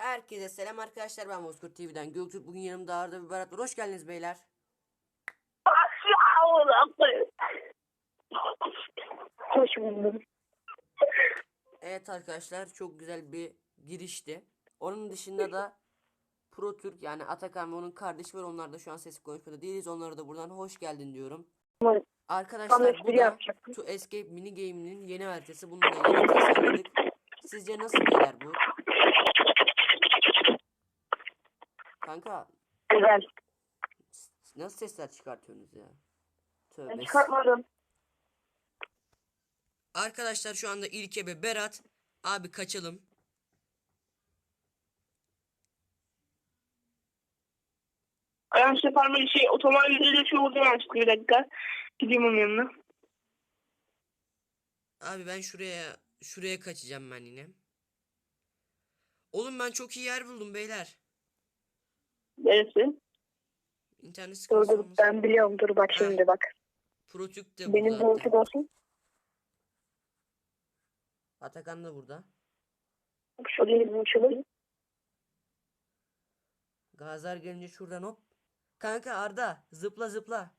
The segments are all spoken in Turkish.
Herkese selam arkadaşlar ben Bozkurt TV'den Göktürk bugün yanımda Arda ve Berat var. Hoş geldiniz beyler. Hoş buldum. Evet arkadaşlar çok güzel bir girişti. Onun dışında da Pro Türk yani Atakan ve onun kardeşi var. Onlar da şu an sesli konuşmada değiliz. Onlara da buradan hoş geldin diyorum. Arkadaşlar bu da. To Escape mini game'inin yeni haritası. Bunu da yeni tasarladık. Sizce nasıl beyler bu? Kanka Güzel. nasıl sesler çıkartıyorsunuz ya? Ben Tövbe. çıkartmadım. Arkadaşlar şu anda İlke ve Berat. Abi kaçalım. Ayağım seferme şey otomobilde şu oldu yanlışlıkla bir dakika. Gideyim onun yanına. Abi ben şuraya şuraya kaçacağım ben yine. Oğlum ben çok iyi yer buldum beyler. Neresi? İnternet Dur sıkıntısı dur olmasın. ben biliyorum dur bak şimdi bak. Protük de Benim burada. hatta. olsun. Atakan da burada. Şuraya bir uçalım. Gazar gelince şuradan hop. Kanka Arda zıpla zıpla.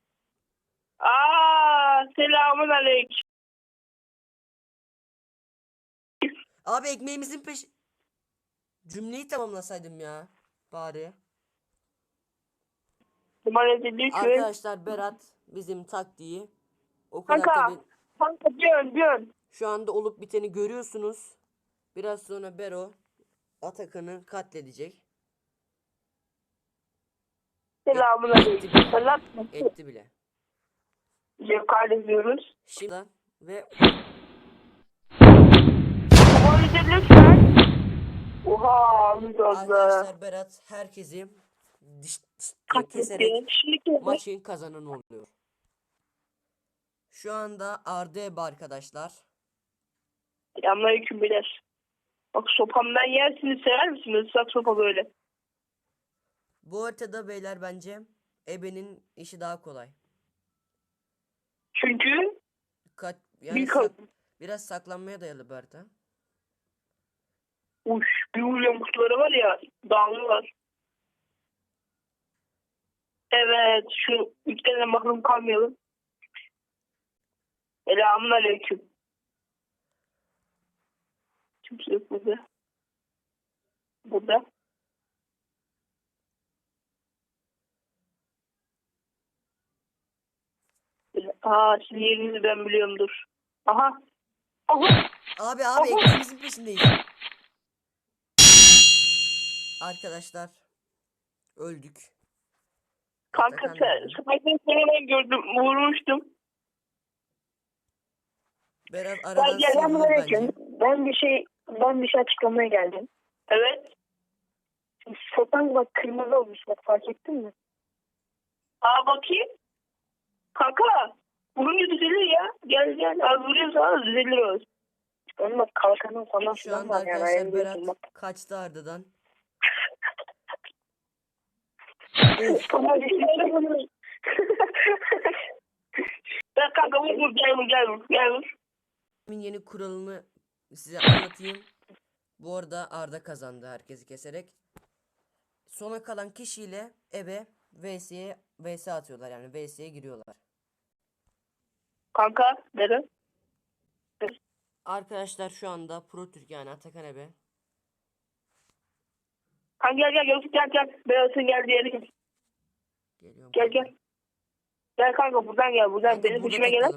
Aa selamun aleyküm. Abi ekmeğimizin peş... Cümleyi tamamlasaydım ya. Bari. Numarası değil ki. Arkadaşlar Berat bizim taktiği. O kadar Kanka. tabii Kanka diyorsun diyorsun. Şu anda olup biteni görüyorsunuz. Biraz sonra Bero Atakan'ı katledecek. Selamun aleyküm. Selam. Etti bile. Cevkar diyoruz. Şimdi ve Numarası lütfen. Oha güzel. arkadaşlar Berat herkesi diş, diş keserek maçın kazananı oluyor. Şu anda RDB arkadaşlar. Selamünaleyküm beyler. Bak sopamdan yersiniz sever misiniz? Islak sopa böyle. Bu haritada beyler bence Ebe'nin işi daha kolay. Çünkü Kat, yani bir sak- biraz saklanmaya dayalı bir harita. Uş, bir uyuyan kutuları var ya dağılıyorlar. Evet şu ülkeden mahrum kalmayalım. Selamun aleyküm. Kimse yok burada. Burada. Aa sizin yerinizi ben biliyorumdur. Aha. Aha. Abi abi ekmeğimizin peşindeyiz. Arkadaşlar öldük. Kanka Atakan sen, nerede? Spider'ı seni gördüm. Vurmuştum. Berat Ben aradan sıyrılır selamünaleyküm. bence. Ben bir şey ben bir şey açıklamaya geldim. Evet. Sotan bak kırmızı olmuş bak fark ettin mi? Aa bakayım. Kanka. Vurunca düzelir ya. Gel gel. Az vuruyorsa o. Onun bak kalkanın falan Şu anda var yani. arkadaşlar ayarlıyorsun Berat kaçtı Arda'dan. Ben kanka vur vur gel vur gel vur. Gel vur. Oyunun yeni kuralını size anlatayım. Bu arada Arda kazandı herkesi keserek. Sona kalan kişiyle eve VS'ye VS atıyorlar yani VS'ye giriyorlar. Kanka. Neden? Arkadaşlar şu anda Pro Türk yani Atakan ebe. Kanka gel gel gel gel gel. Beyazın gel. Geliyorum. Gel gel. Gel kanka buradan gel buradan. Kanka Benim peşime gelen.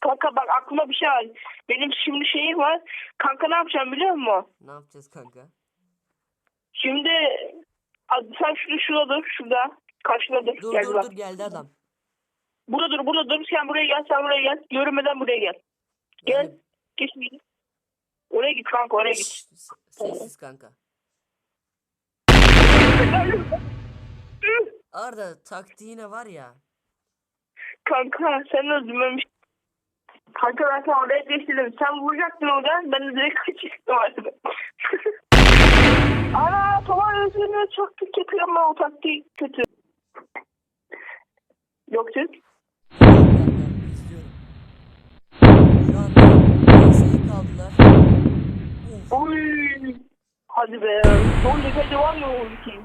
Kanka bak aklıma bir şey var. Benim şimdi şeyim var. Kanka ne yapacağım biliyor musun? Ne yapacağız kanka? Şimdi sen şurada şurada dur. Şurada. Karşıda dur. Dur gel dur bak. dur geldi adam. Burada dur burada dur. Sen buraya gel sen buraya gel. Görünmeden buraya gel. Gel. Yani- Geç. Oraya git kanka oraya git. Sessiz kanka. Arda taktiğine var ya. kanka sen öldürmemiş. Kanka ben sana oraya geçtim. Sen vuracaktın oradan. Ben de direkt kaçıştım artık. Ana tamam özürlüğü çok kötü ama o taktiği kötü. Yok Türk. Hadi be. Son defede var mı o oldu.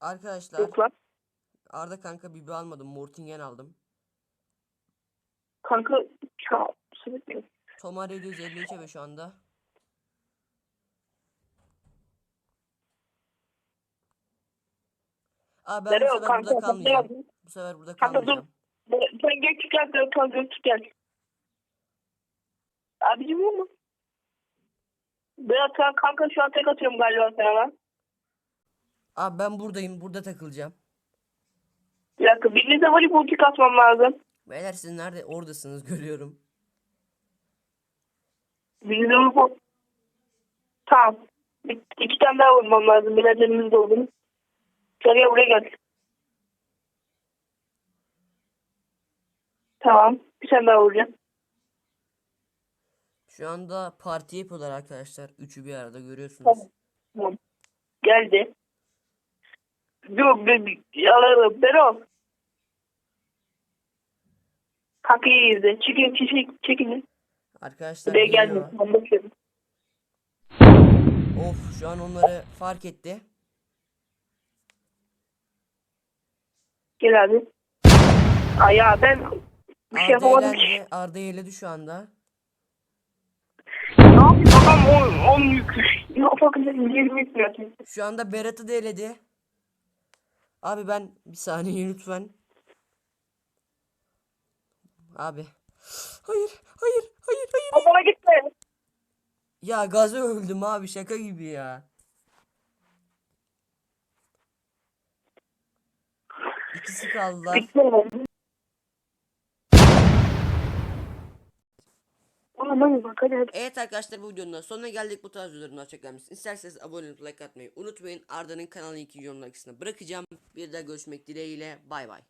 Arkadaşlar Yok lan. Arda kanka bibi almadım. Mortingen aldım. Kanka ça sürekli. Tomar 753 ebe şu anda. Aa ben bu Nereye o sefer kanka? burada kalmayacağım. Nereye? Bu sefer burada Kanka dur. kalmayacağım. Sen Göktürk gel. Gökhan Göktürk gel. Abicim bu mu? Berat sen kanka şu an tek atıyorum galiba sana lan. Abi ben buradayım. Burada takılacağım. Bir dakika birinize voleybol kick atmam lazım. Beyler siz nerede? Oradasınız görüyorum. Birinize voleybol. Tamam. Bir, iki tane daha vurmam lazım. Bilal'lerimiz de olur. Gel buraya gel. Tamam. Bir tane daha vuracağım. Şu anda parti yapıyorlar arkadaşlar. Üçü bir arada görüyorsunuz. Tamam. Geldi. Dur bir, bir alalım. Bero. Kanka iyi izle. Çekin çekin çekin. Arkadaşlar Buraya geliyor. gelme. Ben bakıyorum. Of şu an onları fark etti. Gel abi. Ay ya ben bir şey Arda yapamadım ki. elendi. Arda eledi şu anda. Adam 10 10 yük. Ne yapabilirim 20 yük Şu anda Berat'ı da eledi. Abi ben bir saniye lütfen. Abi. Hayır, hayır, hayır, hayır. Bana gitme. Ya gaza öldüm abi şaka gibi ya. İkisi kaldılar. Aman bak hadi hadi. Evet arkadaşlar bu videonun da sonuna geldik. Bu tarz videoların daha çok isterseniz abone olup like atmayı unutmayın. Arda'nın kanalı iki yorumlar kısmına bırakacağım. Bir daha görüşmek dileğiyle. Bay bay.